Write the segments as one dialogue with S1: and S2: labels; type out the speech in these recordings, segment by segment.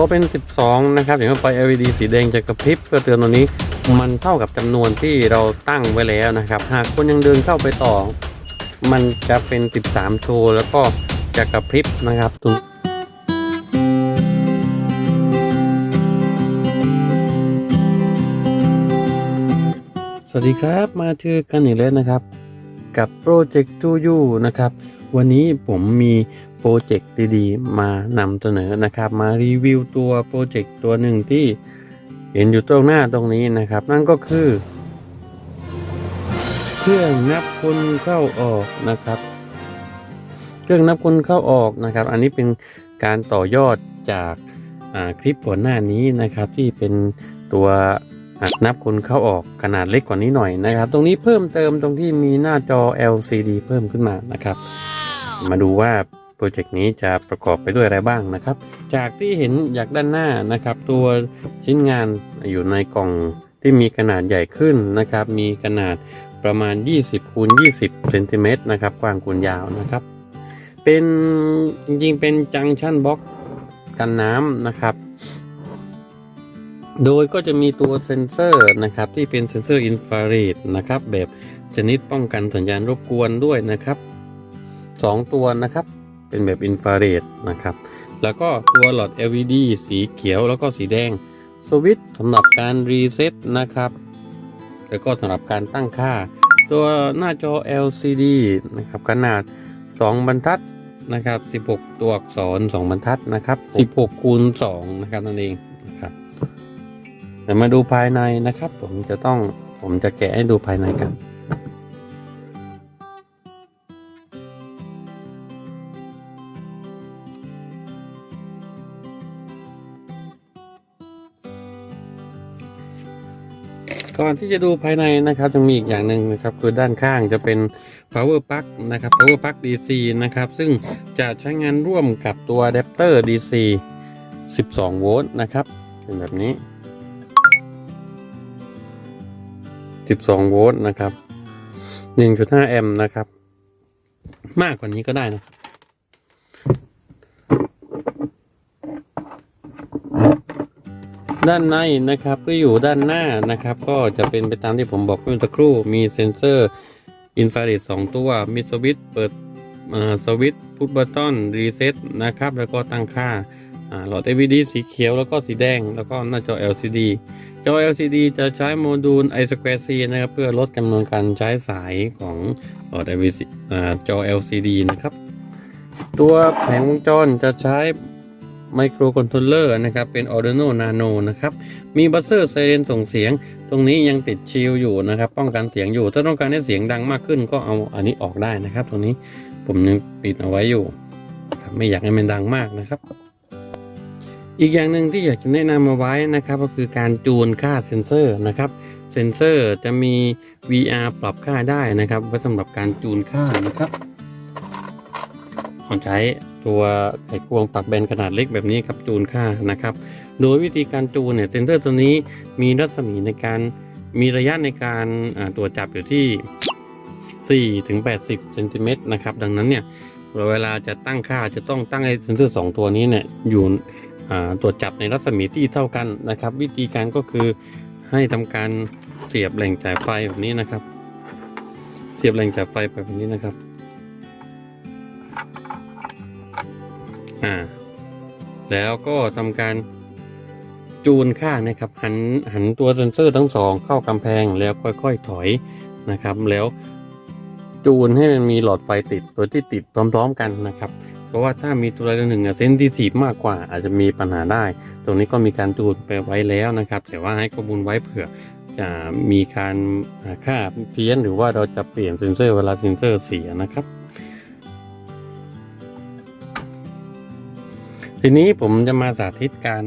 S1: พอเป็น 12 นะครับอย่างว่าไฟ LED สีแดงจะกระพริบเพื่อเตือนตรงนี้ มันเท่ากับจำนวนที่เราตั้งไว้แล้วนะครับ หากคนยังเดินเข้าไปต่อ มันจะเป็น 13 โชว์แล้วก็จะกระพริบนะครับตรงสวัสดีครับมาเจอกันอีกแล้วนะครับ กับโปรเจกต์ to you นะครับ วันนี้ผมมีโปรเจกต์ดีๆ มานำเสนอนะครับ มารีวิวตัวโปรเจกต์ตัวหนึ่งที่เห็นอยู่ตรงหน้าตรงนี้นะครับ นั่นก็คือ เครื่องนับคนเข้าออกนะครับ เครื่องนับคนเข้าออกนะครับ อันนี้เป็นการต่อยอดจากคลิปก่อนหน้านี้นะครับ ที่เป็นตัวนับคนเข้าออกขนาดเล็กกว่านี้หน่อยนะครับ ตรงนี้เพิ่มเติมตรงที่มีหน้าจอ LCD เพิ่มขึ้นมานะครับ มาดูว่าโปรเจกต์นี้จะประกอบไปด้วยอะไรบ้างนะครับ จากที่เห็นจากด้านหน้านะครับ ตัวชิ้นงานอยู่ในกล่องที่มีขนาดใหญ่ขึ้นนะครับ มีขนาดประมาณ 20คูณ20เซนติเมตรนะครับกว้างคูณยาวนะครับ เป็นจริงๆเป็นจังชันบ็อกกันน้ำนะครับ โดยก็จะมีตัวเซ็นเซอร์นะครับที่เป็นเซ็นเซอร์อินฟราเรดนะครับแบบชนิดป้องกันสัญญาณรบกวนด้วยนะครับ 2 ตัวนะครับ เป็นแบบอินฟราเรดนะครับ แล้วก็ตัวหลอด LED สีเขียวแล้วก็สีแดงสวิตสำหรับการรีเซ็ตนะครับ แล้วก็สำหรับการตั้งค่า ตัวหน้าจอ LCD นะครับขนาด 2 บรรทัดนะครับ 16 ตัวอักษร 2 บรรทัดนะครับ 16คูณ2นะครับนั่นเองนะครับเดี๋ยวมาดูภายในนะครับ ผมจะต้องผมจะแกะให้ดูภายในกัน ก่อนที่จะดูภายในนะครับจะมีอีกอย่างหนึ่งนะครับคือด้านข้างจะเป็น power plug นะครับ power plug DC นะครับซึ่งจะใช้งานร่วมกับตัว adapter DC 12 โวลต์นะครับเป็นแบบนี้ 12 โวลต์นะครับ 1.5 แอมป์นะครับ มากกว่านี้ก็ได้นะครับ ด้านในนะครับก็อยู่ด้านหน้านะครับ ก็จะเป็นไปตามที่ผมบอกเมื่อสักครู่มีเซ็นเซอร์อินฟราเรดสองตัวมีสวิตช์เปิดสวิตช์พุทบัตตอนรีเซ็ตนะครับ แล้วก็ตั้งค่าอ่าหลอด LED สีเขียวแล้วก็สีแดง แล้วก็หน้าจอ LCD จอ LCD จะใช้โมดูล i square c นะครับ เพื่อลดจำนวนการใช้สายของหลอด LED จอ LCD นะครับ ตัวแผงวงจรจะใช้ ไมโครคอนโทรลเลอร์นะครับ เป็น Arduino Nano นะครับ มีบัสเซอร์ไซเรนส่งเสียง ตรงนี้ยังติดชิลอยู่นะครับ ป้องกันเสียงอยู่ ถ้าต้องการให้เสียงดังมากขึ้นก็เอาอันนี้ออกได้นะครับ ตรงนี้ผมยังปิดเอาไว้อยู่ ไม่อยากให้มันดังมากนะครับ อีกอย่างหนึ่งที่อยากจะแนะนำมาไว้นะครับ ก็คือการจูนค่าเซนเซอร์นะครับเซนเซอร์จะมี VR ปรับค่าได้นะครับไว้สำหรับการจูนค่านะครับเราใช้ตัวไขควงปรับแบนขนาดเล็กแบบนี้ครับจูนค่านะครับ โดยวิธีการจูนเนี่ยเซนเซอร์ตัวนี้มีรัศมีในการมีระยะในการตรวจจับอยู่ที่ 4 ถึง 80เซนติเมตรนะครับ ดังนั้นเนี่ยเวลาจะตั้งค่าจะต้องตั้งให้เซนเซอร์ 2 ตัวนี้เนี่ยอยู่ตรวจจับในรัศมีที่เท่ากันนะครับ วิธีการก็คือให้ทำการเสียบแหล่งจ่ายไฟแบบนี้นะครับ เสียบแหล่งจ่ายไฟแบบนี้นะครับ อ่า แล้วก็ทำการจูนค่านะครับ หันหันตัวเซนเซอร์ทั้งสองเข้ากำแพงแล้วค่อยๆถอยนะครับ แล้วจูนให้มันมีหลอดไฟติดตัวที่ติดพร้อม ๆ กันนะครับ เพราะว่าถ้ามีตัวใดตัวหนึ่งเซนซิทีฟมากกว่าอาจจะมีปัญหาได้ ตรงนี้ก็มีการจูนไปไว้แล้วนะครับ แต่ว่าให้ข้อมูลไว้เผื่อจะมีการค่าเพี้ยนหรือว่าเราจะเปลี่ยนเซนเซอร์เวลาเซนเซอร์เสียนะครับ ทีนี้ผมจะมาสาธิตการ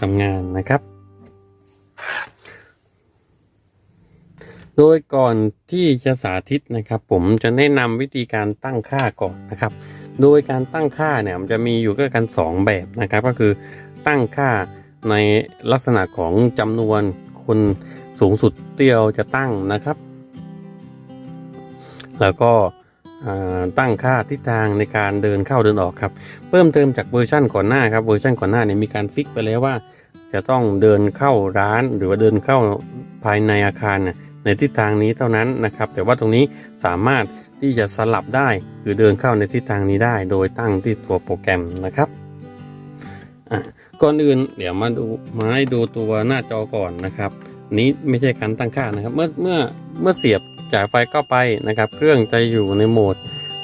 S1: ทำงานนะครับ โดยก่อนที่จะสาธิตนะครับ ผมจะแนะนำวิธีการตั้งค่าก่อนนะครับ โดยการตั้งค่าเนี่ยมันจะมีอยู่ก็กัน 2 แบบนะครับ ก็คือตั้งค่าในลักษณะของจำนวนคนสูงสุดที่เราจะตั้งนะครับ แล้วก็ ตั้งค่าทิศทางในการเดินเข้าเดินออกครับ เพิ่มเติมจากเวอร์ชั่นก่อนหน้าครับเวอร์ชันก่อนหน้าเนี่ยมีการฟิกไปแล้วว่า จะต้องเดินเข้าร้านหรือว่าเดินเข้าภายในอาคารในทิศทางนี้เท่านั้นนะครับ แต่ว่าตรงนี้สามารถที่จะสลับได้คือเดินเข้าในทิศทางนี้ได้ โดยตั้งที่ตัวโปรแกรมนะครับก่อนอื่นเดี๋ยวมาดูมาให้ดูตัวหน้าจอก่อนนะครับ นี้ไม่ใช่การตั้งค่านะครับ เมื่อเมื่อเมื่อเสียบ จ่ายไฟเข้าไปนะครับ เครื่องจะอยู่ในโหมด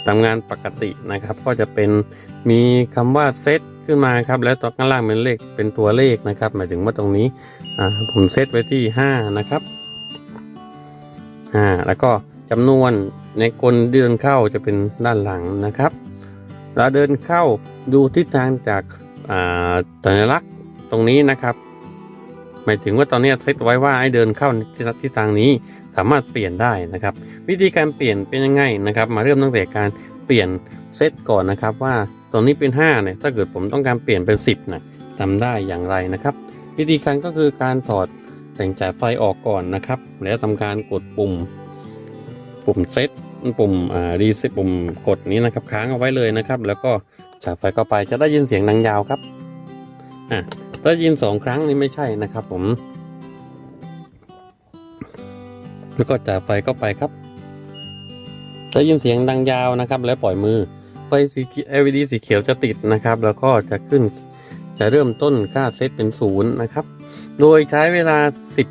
S1: ทำงานปกตินะครับ ก็จะเป็นมีคำว่าเซตขึ้นมาครับแล้วตัวข้างล่างเป็นเลขเป็นตัวเลขนะครับ หมายถึงว่าตรงนี้ผมเซตไว้ที่ 5 นะครับอ่าแล้วก็จำนวนในกลเดินเข้าจะเป็นด้านหลังนะครับแล้วเดินเข้าดูทิศทางจากอ่าสัญลักษณ์ตรงนี้นะครับ หมายถึงว่าตอนนี้เซตไว้ว่าให้เดินเข้าที่ทิศทางนี้สามารถเปลี่ยนได้นะครับ วิธีการเปลี่ยนเป็นยังไงนะครับ มาเริ่มตั้งแต่การเปลี่ยนเซตก่อนนะครับ ว่าตรงนี้เป็น5เนี่ยถ้าเกิดผมต้องการเปลี่ยนเป็น 10นะทำได้อย่างไรนะครับ วิธีการก็คือการถอดแต่งจ่ายไฟออกก่อนนะครับ แล้วทำการกดปุ่ม ปุ่มเซตปุ่มอ่ารีเซตปุ่มกดนี้นะครับ ค้างเอาไว้เลยนะครับ แล้วก็จ่ายไฟเข้าไปจะได้ยินเสียงดังยาวครับอะ ถ้ายินสองครั้งนี่ไม่ใช่นะครับผม แล้วก็จ่ายไฟเข้าไปครับ ถ้ายินเสียงดังยาวนะครับ แล้วปล่อยมือ ไฟสี LED สีเขียวจะติดนะครับ แล้วก็จะขึ้นจะเริ่มต้นค่าเซตเป็นศูนย์นะครับ โดยใช้เวลา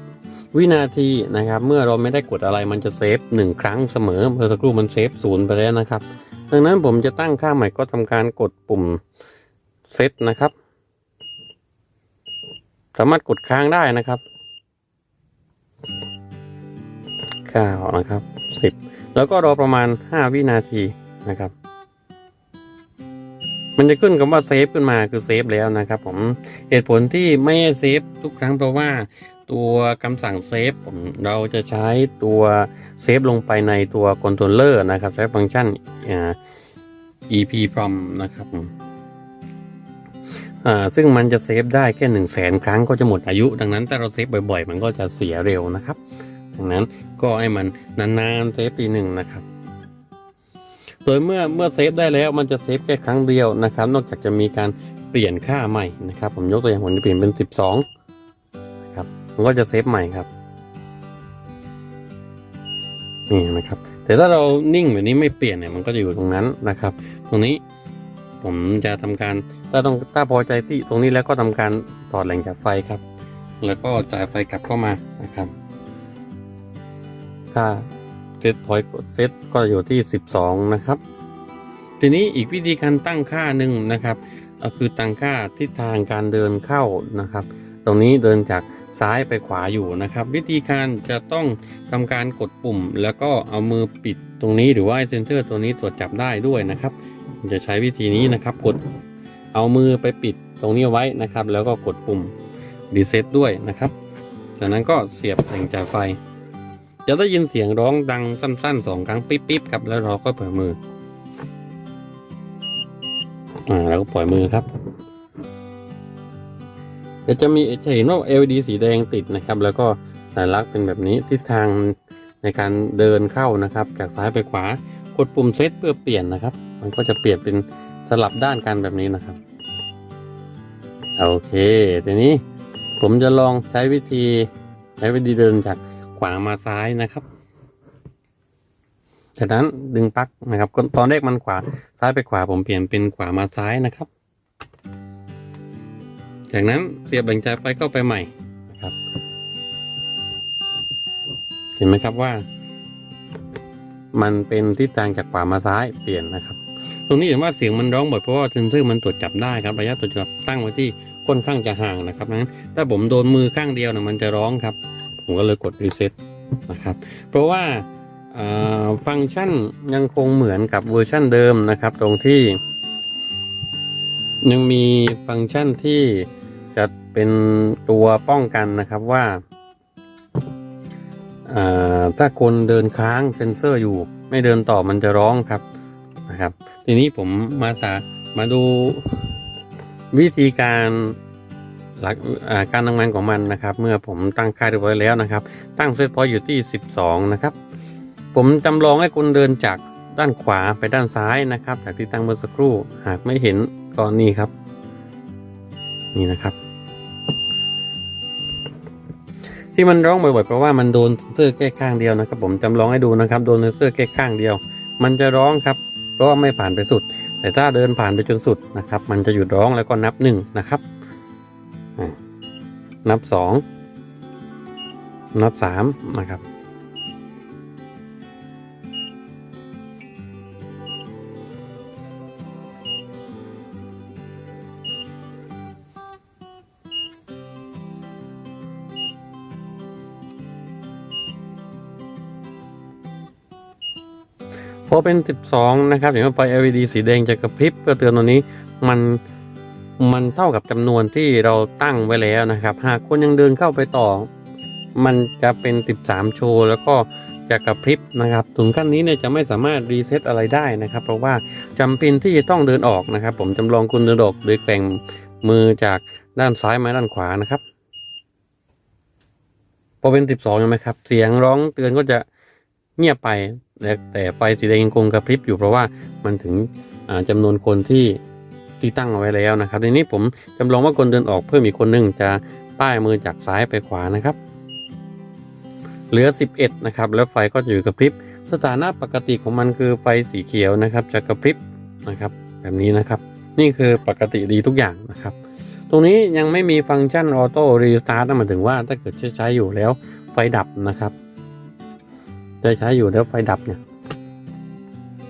S1: 10 วินาทีนะครับ เมื่อเราไม่ได้กดอะไรมันจะเซฟหนึ่งครั้งเสมอเมื่อสักครู่มันเซฟศูนย์ไปแล้วนะครับ ดังนั้นผมจะตั้งค่าใหม่ก็ทำการกดปุ่มเซตนะครับ สามารถกดค้างได้นะครับเก้านะครับสิบแล้วก็รอประมาณห้าวินาทีนะครับ มันจะขึ้นคำว่าเซฟขึ้นมาคือเซฟแล้วนะครับ ผมเหตุผลที่ไม่เซฟทุกครั้งเพราะว่าตัวคำสั่งเซฟผมเราจะใช้ตัวเซฟลงไปในตัวคอนโทรลเลอร์นะครับ ใช้ฟังก์ชัน EP prom นะครับ อ่าซึ่งมันจะเซฟได้แค่หนึ่งแสนครั้งก็จะหมดอายุ ดังนั้นถ้าเราเซฟบ่อยๆ มันก็จะเสียเร็วนะครับ ดังนั้นก็ให้มันนานๆเซฟทีหนึ่งนะครับโดยเมื่อเมื่อเซฟได้แล้วมันจะเซฟแค่ครั้งเดียวนะครับ นอกจากจะมีการเปลี่ยนค่าใหม่นะครับ ผมยกตัวอย่างผมจะเปลี่ยนเป็นสิบสองนะครับมันก็จะเซฟใหม่ครับนี่นะครับ แต่ถ้าเรานิ่งแบบนี้ไม่เปลี่ยนเนี่ยมันก็จะอยู่ตรงนั้นนะครับ ตรงนี้ ผมจะทำการถ้าต้องถ้าพอใจที่ตรงนี้แล้วก็ทำการถอดแหล่งจากไฟครับ แล้วก็จ่ายไฟกลับเข้ามานะครับค่าเซตพอยต์เซตก็อยู่ที่ 12 นะครับ ทีนี้อีกวิธีการตั้งค่าหนึ่งนะครับก็คือตั้งค่าทิศทางการเดินเข้านะครับ ตรงนี้เดินจากซ้ายไปขวาอยู่นะครับ วิธีการจะต้องทำการกดปุ่ม แล้วก็เอามือปิดตรงนี้หรือว่าเซนเซอร์ตัวนี้ตรวจจับได้ด้วยนะครับ จะใช้วิธีนี้นะครับ กดเอามือไปปิดตรงนี้ไว้นะครับ แล้วก็กดปุ่มรีเซ็ตด้วยนะครับ จากนั้นก็เสียบแผงจ่ายไฟ จะได้ยินเสียงร้องดังสั้นๆสองครั้งปิ๊บๆครับแล้วเราก็ปล่อยมืออ่าแล้วก็ปล่อยมือครับเดี๋ยวจะมีจะเห็นว่า LED สีแดงติดนะครับ แล้วก็สัญลักษณ์เป็นแบบนี้ทิศทางในการเดินเข้านะครับ จากซ้ายไปขวากดปุ่มเซตเพื่อเปลี่ยนนะครับ มันก็จะเปลี่ยนเป็นสลับด้านกันแบบนี้นะครับ โอเค ทีนี้ผมจะลองใช้วิธีใช้วิธีเดินจากขวามาซ้ายนะครับ จากนั้นดึงปลั๊กนะครับ ตอนแรกมันขวาซ้ายไปขวาผมเปลี่ยนเป็นขวามาซ้ายนะครับ จากนั้นเสียบแบ่งจ่ายไฟเข้าไปใหม่นะครับ เห็นไหมครับว่า มันเป็นทิศทางจากขวามาซ้ายเปลี่ยนนะครับ ตรงนี้เห็นว่าเสียงมันร้องบ่อยเพราะว่าเซนเซอร์มันตรวจจับได้ครับระยะตรวจจับตั้งไว้ที่ค่อนข้างจะห่างนะครับนั้นถ้าผมโดนมือข้างเดียวนะมันจะร้องครับ ผมก็เลยกดรีเซ็ตนะครับ เพราะว่าฟังก์ชันยังคงเหมือนกับเวอร์ชันเดิมนะครับ ตรงที่ ยังมีฟังก์ชันที่จะเป็นตัวป้องกันนะครับว่า ถ้าคนเดินค้างเซนเซอร์อยู่ ไม่เดินต่อมันจะร้องครับนะครับ ทีนี้ผมมาสามาดูวิธีการหลักาการทำงานของมันนะครับ เมื่อผมตั้งค่าเรียบร้อยแล้วนะครับ ตั้งเซตพอยต์อยู่ที่ 12 นะครับ ผมจำลองให้คุณเดินจากด้านขวาไปด้านซ้ายนะครับจากที่ตั้งเมื่อสักครู่หากไม่เห็นก็นี่ครับ นี่นะครับ ที่มันร้องบ่อยๆเพราะว่ามันโดนเสื้อแค่ข้างเดียวนะครับ ผมจำลองให้ดูนะครับ โดนเซนเซอแค่ข้างเดียว มันจะร้องครับ เพราะว่าไม่ผ่านไปสุด แต่ถ้าเดินผ่านไปจนสุดนะครับ มันจะหยุดร้องแล้วก็นับหนึ่งนะครับนับสองนับสามนะครับ พอเป็น 12 นะครับอย่างว่าไฟ LED สีแดงจะกระพริบเพื่อเตือนตัวนี้มันมันเท่ากับจำนวนที่เราตั้งไว้แล้วนะครับ หากคนยังเดินเข้าไปต่อ มันจะเป็น 13 โชว์แล้วก็จะกระพริบนะครับ ถึงขั้นนี้เนี่ยจะไม่สามารถรีเซ็ตอะไรได้นะครับ เพราะว่าจำเป็นที่จะต้องเดินออกนะครับ ผมจำลองคุณเดินออกโดยแกว่งมือจากด้านซ้ายมาด้านขวานะครับ พอเป็น 12ใช่ไหมครับ เสียงร้องเตือนก็จะเงียบไป แต่ไฟสีแดงยังคงกระพริบอยู่เพราะว่ามันถึงอ่าจำนวนคนที่ที่ตั้งเอาไว้แล้วนะครับทีนี้ผมจำลองว่าคนเดินออกเพิ่มอีกคนหนึ่งจะป้ายมือจากซ้ายไปขวานะครับ เหลือ 11 นะครับ แล้วไฟก็จะอยู่กระพริบ สถานะปกติของมันคือไฟสีเขียวนะครับ จะกระพริบนะครับ แบบนี้นะครับ นี่คือปกติดีทุกอย่างนะครับ ตรงนี้ยังไม่มีฟังก์ชันออโต้รีสตาร์ทหมายถึงว่าถ้าเกิดใช้ใช้อยู่แล้วไฟดับนะครับ จะใช้อยู่แล้วไฟดับเนี่ย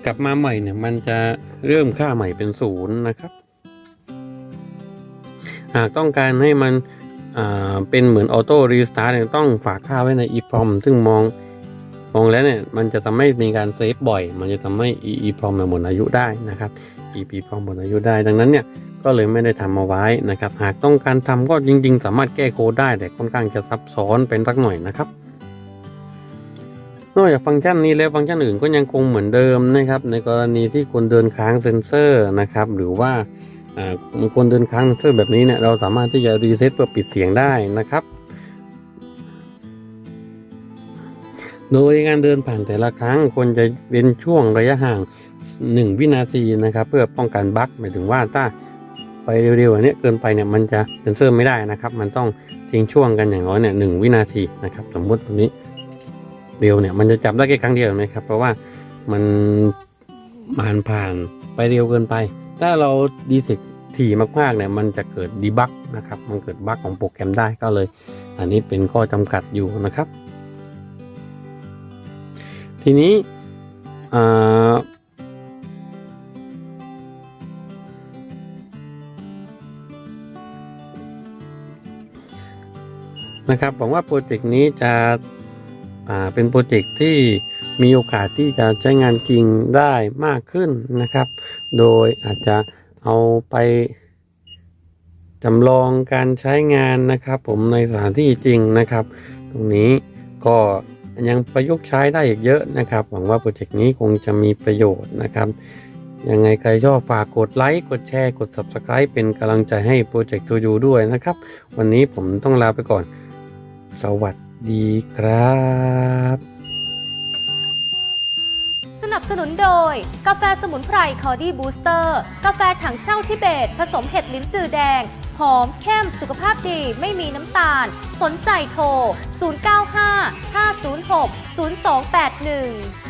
S1: กลับมาใหม่เนี่ย มันจะเริ่มค่าใหม่เป็นศูนย์นะครับ หากต้องการให้มันเป็นเหมือนออโต้รีสตาร์ทต้องฝากค่าไว้ใน EEPROM ซึ่งมองมองแล้วเนี่ยมันจะทำให้มีการเซฟบ่อย มันจะทำให้ EEPROM หมดอายุได้นะครับ EEPROM หมดอายุได้ ดังนั้นเนี่ยก็เลยไม่ได้ทำเอาไว้นะครับ หากต้องการทำก็จริง ๆ สามารถแก้โค้ดได้แต่ค่อนข้างจะซับซ้อนเป็นสักหน่อยนะครับ นอกจากฟังก์ชันนี้แล้วฟังก์ชันอื่นก็ยังคงเหมือนเดิมนะครับ ในกรณีที่คนเดินค้างเซ็นเซอร์นะครับ หรือว่าคนเดินค้างเซ็นเซอร์แบบนี้เนี่ยเราสามารถที่จะรีเซ็ตเพื่อปิดเสียงได้นะครับ โดยการเดินผ่านแต่ละครั้งควรจะเว้นช่วงระยะห่าง 1 วินาทีนะครับ เพื่อป้องกันบั๊กหมายถึงว่าถ้าไปเร็วๆอันนี้เกินไปเนี่ยมันจะเซ็นเซอร์ไม่ได้นะครับ มันต้องทิ้งช่วงกันอย่างน้อยเนี่ยหนึ่งวินาทีนะครับ สมมติตรงนี้ เร็วเนี่ยมันจะจับได้แค่ครั้งเดียวไหมครับ เพราะว่ามันผ่านผ่านไปเร็วเกินไป ถ้าเราดีเทคถี่มากๆเนี่ยมันจะเกิดดีบักนะครับ มันเกิดบั๊กของโปรแกรมได้ก็เลย อันนี้เป็นข้อจำกัดอยู่นะครับ ทีนี้นะครับผมว่าโปรเจกต์นี้จะ เป็นโปรเจกต์ที่มีโอกาสที่จะใช้งานจริงได้มากขึ้นนะครับ โดยอาจจะเอาไปจำลองการใช้งานนะครับผมในสถานที่จริงนะครับ ตรงนี้ก็ยังประยุกต์ใช้ได้อีกเยอะนะครับ หวังว่าโปรเจกต์นี้คงจะมีประโยชน์นะครับยังไงใครชอบฝากกดไลค์ กดแชร์ กด Subscribe เป็นกำลังใจให้โปรเจกต์ทูยูด้วยนะครับ วันนี้ผมต้องลาไปก่อน สวัสดี ดีครับ
S2: สนับสนุนโดย กาแฟสมุนไพรคอดี้บูสเตอร์ กาแฟถังเช่าทิเบต ผสมเห็ดลิ้นจือแดง หอมเข้มสุขภาพดีไม่มีน้ำตาล สนใจโทร 095 506 0281